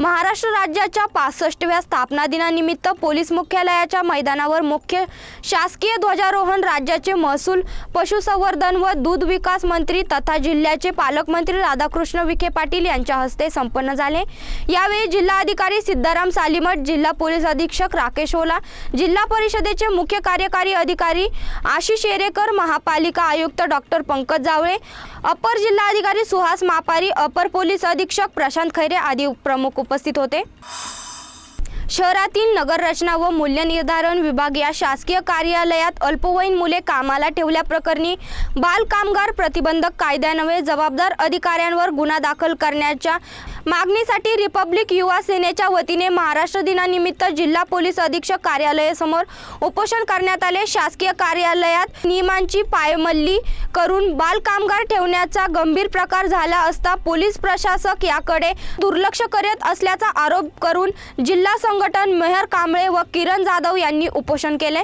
महाराष्ट्र राज्याच्या पासष्टव्या स्थापना दिनानिमित्त पोलीस मुख्यालयाच्या मैदानावर मुख्य शासकीय ध्वजारोहण राज्याचे महसूल पशुसंवर्धन व दूध विकास मंत्री तथा जिल्ह्याचे पालकमंत्री राधाकृष्ण विखे पाटील यांच्या हस्ते संपन्न झाले. यावेळी जिल्हाधिकारी सिद्धाराम सालीमठ जिल्हा पोलीस अधीक्षक राकेश ओला जिल्हा परिषदेचे मुख्य कार्यकारी अधिकारी आशिष येरेकर महापालिका आयुक्त डॉक्टर पंकज जावळे अपर जिल्हाधिकारी सुहास मापारी अपर पोलीस अधीक्षक प्रशांत खैरे आदी प्रमुख उपस्थित होते. शहरातील नगररचना व मूल्य निर्धारण विभाग या शासकीय कार्यालयात अल्पवयीन मुले कामाला ठेवल्याप्रकरणी बालकामगार प्रतिबंधक कायद्यान्वये जबाबदार अधिकाऱ्यांवर गुन्हा दाखल करण्याच्या मागणीसाठी रिपब्लिक युवा सेनेच्या वतीने महाराष्ट्र दिनानिमित्त जिल्हा पोलीस अधीक्षक कार्यालयासमोर उपोषण करण्यात आले. शासकीय कार्यालयात नियमांची पायमल्ली करून बालकामगार ठेवण्याचा गंभीर प्रकार झाला असता पोलीस प्रशासक याकडे दुर्लक्ष करत असल्याचा आरोप करून जिल्हा संघटन मेहर कांबळे व किरण जाधव यांनी उपोषण केले.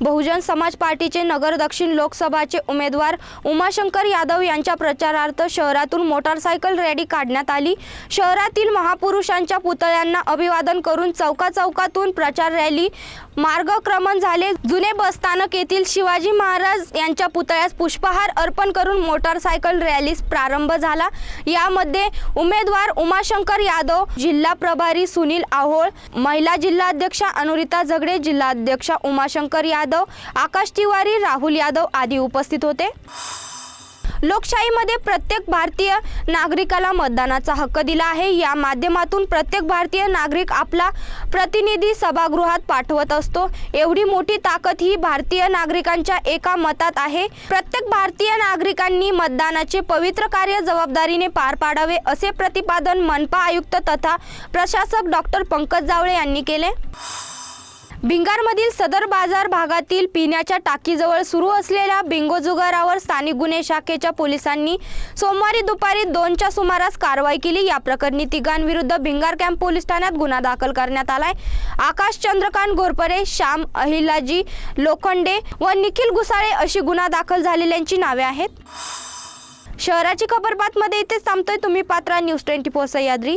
बहुजन समाज पार्टीचे नगर दक्षिण लोकसभाचे उमेदवार उमाशंकर यादव यांच्या प्रचारार्थ शहरातून मोटारसायकल रॅली काढण्यात आली. शहरातील महापुरुषांच्या पुतळ्यांना अभिवादन करून चौका चौकातून प्रचार रॅली मार्गक्रमण झाले. जुने बसस्थानक येथील शिवाजी महाराज यांच्या पुतळ्यास पुष्पहार अर्पण करून मोटारसायकल रॅलीस प्रारंभ झाला. यामध्ये उमेदवार उमाशंकर यादव जिल्हा प्रभारी सुनील आहोळ महिला जिल्हाध्यक्षा अनुरिता झगडे जिल्हाध्यक्षा उमाशंकर यादव आकाश तिवारी राहुल यादव आदी उपस्थित होते. लोकशाहीमध्ये प्रत्येक भारतीय नागरिकाला मतदानाचा हक्क दिला आहे. या माध्यमातून प्रत्येक भारतीय नागरिक आपला प्रतिनिधी सभागृहात पाठवत असतो. एवढी मोठी ताकद ही भारतीय नागरिकांच्या एका मतात आहे. प्रत्येक भारतीय नागरिकांनी मतदानाचे पवित्र कार्य जबाबदारीने पार पाडावे असे प्रतिपादन मनपा आयुक्त तथा प्रशासक डॉक्टर पंकज जावळे यांनी केले. भिंगारमधील सदर बाजार भागातील पिण्याच्या टाकीजवळ सुरू असलेल्या बिंगो जुगारावर स्थानिक गुन्हे शाखेच्या पोलिसांनी सोमवारी दुपारी दोनच्या सुमारास कारवाई केली. या प्रकरणी तिघांविरुद्ध भिंगार कॅम्प पोलीस ठाण्यात गुन्हा दाखल करण्यात आलाय. आकाश चंद्रकांत घोरपरे श्याम अहिलाजी लोखंडे व निखिल गुसाळे अशी गुन्हा दाखल झालेल्यांची नावे आहेत. शहराची खबरबातमध्ये इथेच थांबतोय तुम्ही Patra news twenty four Sahyadri.